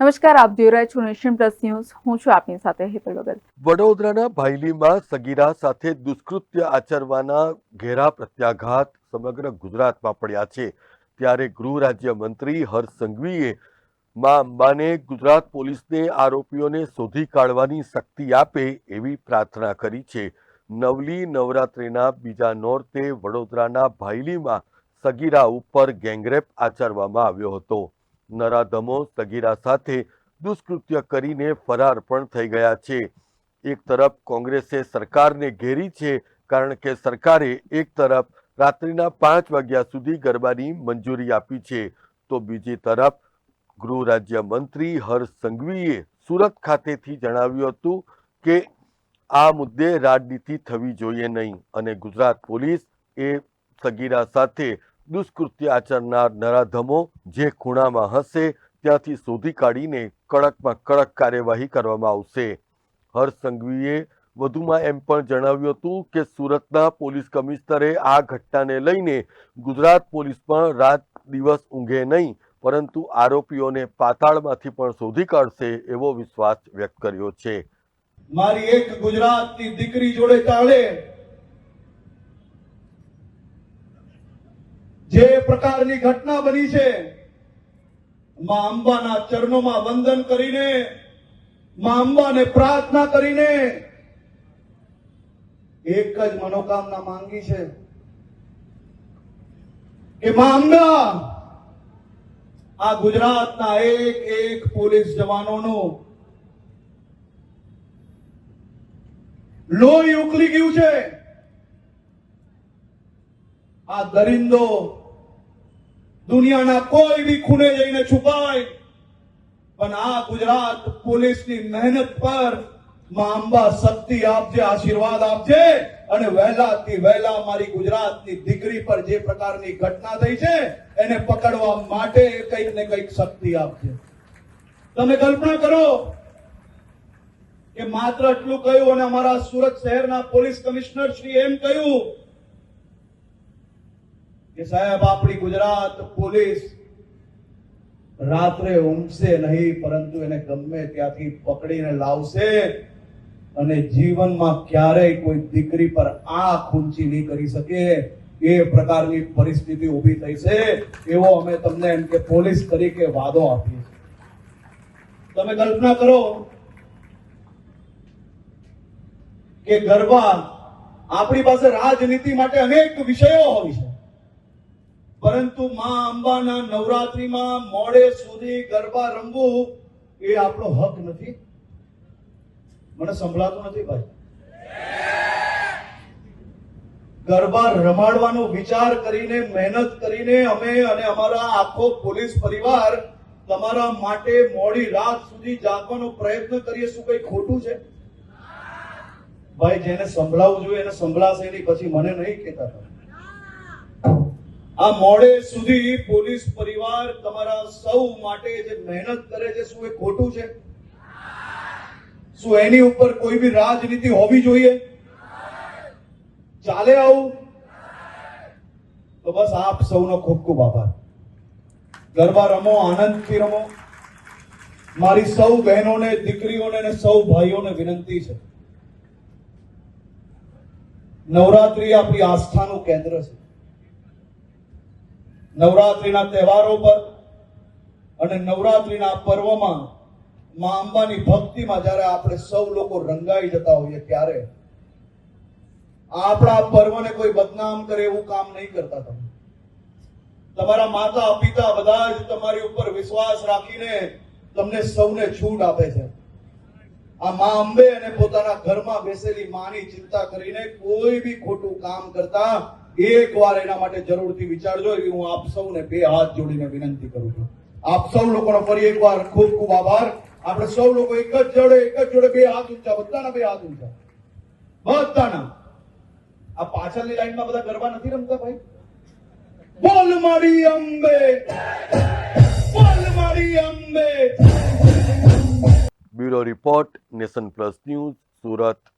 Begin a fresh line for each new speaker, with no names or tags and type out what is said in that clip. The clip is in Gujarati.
નમસ્કાર, આપ જોઈ રહ્યા છો નેશન પ્લસ ન્યૂઝ. હું છું આપની સાથે હેતલ વગર.
વડોદરાના ભાયલીમાં સગીરા સાથે દુષ્કૃત્ય આચરવાના ઘેરા પ્રત્યાઘાત સમગ્ર ગુજરાતમાં પડ્યા છે. ત્યારે ગૃહ રાજ્ય મંત્રી હર્ષ સંઘવીએ માં અંબાને ગુજરાત પોલીસને આરોપીઓને શોધી કાઢવાની શક્તિ આપે એવી પ્રાર્થના કરી છે. નવલી નવરાત્રિના બીજા નોરતે વડોદરાના ભાયલીમાં સગીરા ઉપર ગેંગરેપ આચરવામાં આવ્યો હતો. નરાધમો સગીરા સાથે દુષ્કૃત્ય કરીને ફરાર પણ થઈ ગયા છે. એક તરફ કોંગ્રેસે સરકારને ઘેરી છે કારણ કે સરકારે એક તરફ રાત્રિના પાંચ વાગ્યા સુધી ગરબાની મંજૂરી આપી છે, તો બીજી તરફ ગૃહ રાજ્ય મંત્રી હર્ષ સંઘવીએ સુરત ખાતેથી જણાવ્યું હતું કે આ મુદ્દે રાજનીતિ થવી જોઈએ નહીં અને ગુજરાત પોલીસ એ સગીરા સાથે દુષ્કૃત્ય આચરનાર નરાધમો જે ખૂણામાં હશે, ત્યાંથી શોધી કાઢીને કડકમાં કડક કાર્યવાહી કરવામાં આવશે. હર્ષ સંઘવીએ વધુમાં એમ પણ જણાવ્યું હતું કે, સુરતના પોલીસ કમિશનરે આ ઘટનાને લઈને ગુજરાત પોલીસ પણ રાત દિવસ ઊંઘે નહીં, પરંતુ આરોપીઓને પાતાળમાંથી પણ શોધી કાઢશે એવો વિશ્વાસ વ્યક્ત કર્યો છે.
મારી એક ગુજરાતની દીકરી જોડે ચાલે જે પ્રકારની ઘટના બની છે, માં અંબાના ચરણોમાં વંદન કરીને, માં અંબાને પ્રાર્થના કરીને, એક જ મનોકામના માંગી છે કે માં અંબા, આ ગુજરાતના એક એક પોલીસ જવાનોનું લોહી ઉકલી ગયું છે. આ દરિંદો દુનિયાના કોઈ બી ખૂણે જઈને છુપાય. પણ આ ગુજરાત પોલીસની મહેનત પરમાં અંબા શક્તિ આપજે, આશીર્વાદ આપજે અને વહેલાથી વહેલા મારી ગુજરાતની દીકરી પર જે પ્રકારની ઘટના થઈ છે, એને પકડવા માટે કંઈક ને કંઈક શક્તિ આપજે. તમે કલ્પના કરો કે માત્ર એટલું કહ્યું અને અમારા સુરત શહેરના પોલીસ કમિશનર શ્રી એમ કહ્યું કે સાહેબ, આપણી ગુજરાત પોલીસ રાત્રે ઊંઘશે નહીં, પરંતુ એને ગમે ત્યાંથી પકડીને લાવશે અને જીવનમાં ક્યારેય કોઈ દીકરી પર આંખ ઊંચી નહીં કરી શકે. એ પ્રકારની પરિસ્થિતિ ઊભી થઈ છે. એવો અમે તમને એમ કે પોલીસ તરીકે વાદો આપીએ તમે કલ્પના કરો કે ગરબા આપણી પાસે રાજનીતિ માટે અનેક વિષયો હોય છે. પરંતુ માં અંબાના નવરાત્રીમાં મોડે સુધી ગરબા રમવું એ આપણો હક નથી. મને સંભળાતું નથી ભાઈ. ગરબા રમાડવાનો વિચાર કરીને, મહેનત કરીને અમે અને અમારા આખો પોલીસ પરિવાર તમારા માટે મોડી રાત સુધી જાગવાનો પ્રયત્ન કરીએ શું કઈ ખોટું છે? ભાઈ, જેને સંભળાવવું જોઈએ એને સંભળાશે નહીં, પછી મને નહીં કહેતા આ મોડે સુધી પોલીસ પરિવાર તમારા સૌ માટે જે મહેનત કરે છે, શું એ ખોટું છે? શું એની ઉપર કોઈ બી રાજનીતિ હોવી જોઈએ? ચાલે આવું? તો બસ આપ સૌનો ખૂબ ખૂબ આભાર. ગરબા રમો, આનંદથી રમો. મારી સૌ બહેનોને, દીકરીઓને અને સૌ ભાઈઓને વિનંતી છે. નવરાત્રી આપણી આસ્થાનું કેન્દ્ર છે. નવરાત્રીના તહેવારો પર અને નવરાત્રિના પર્વમાં મા અંબાની ભક્તિમાં જ્યારે આપણે સૌ લોકો રંગાઈ જતા હોઈએ ત્યારે આપણા પર્વને કોઈ બદનામ કરે એવું કામ નહીં કરતા તમે. તમારા માતા, પિતા બધા જ તમારી ઉપર વિશ્વાસ રાખીને તમને સૌને છૂટ આપે છે. આ મા અંબે અને પોતાના ઘરમાં બેસેલી માની ચિંતા કરીને કોઈ બી ખોટું કામ કરતા એક વાર એના માટે જરૂરથી વિચારજો એવી હું આપ સૌને બે હાથ જોડીને વિનંતી કરું છું. આપ સૌ લોકોનો ફરી એકવાર ખૂબ ખૂબ આભાર. આપણે સૌ લોકો એક જ જોડે, એક જ જોડે બે હાથ ઊંચા, બધાના બે હાથ ઊંચા. બધાના. આ પાછળની લાઈનમાં બધા ગરબા નથી રમતા ભાઈ? બોલ મારી અંબે. બોલ મારી Ambe.
Bureau report, nation plus news, Surat.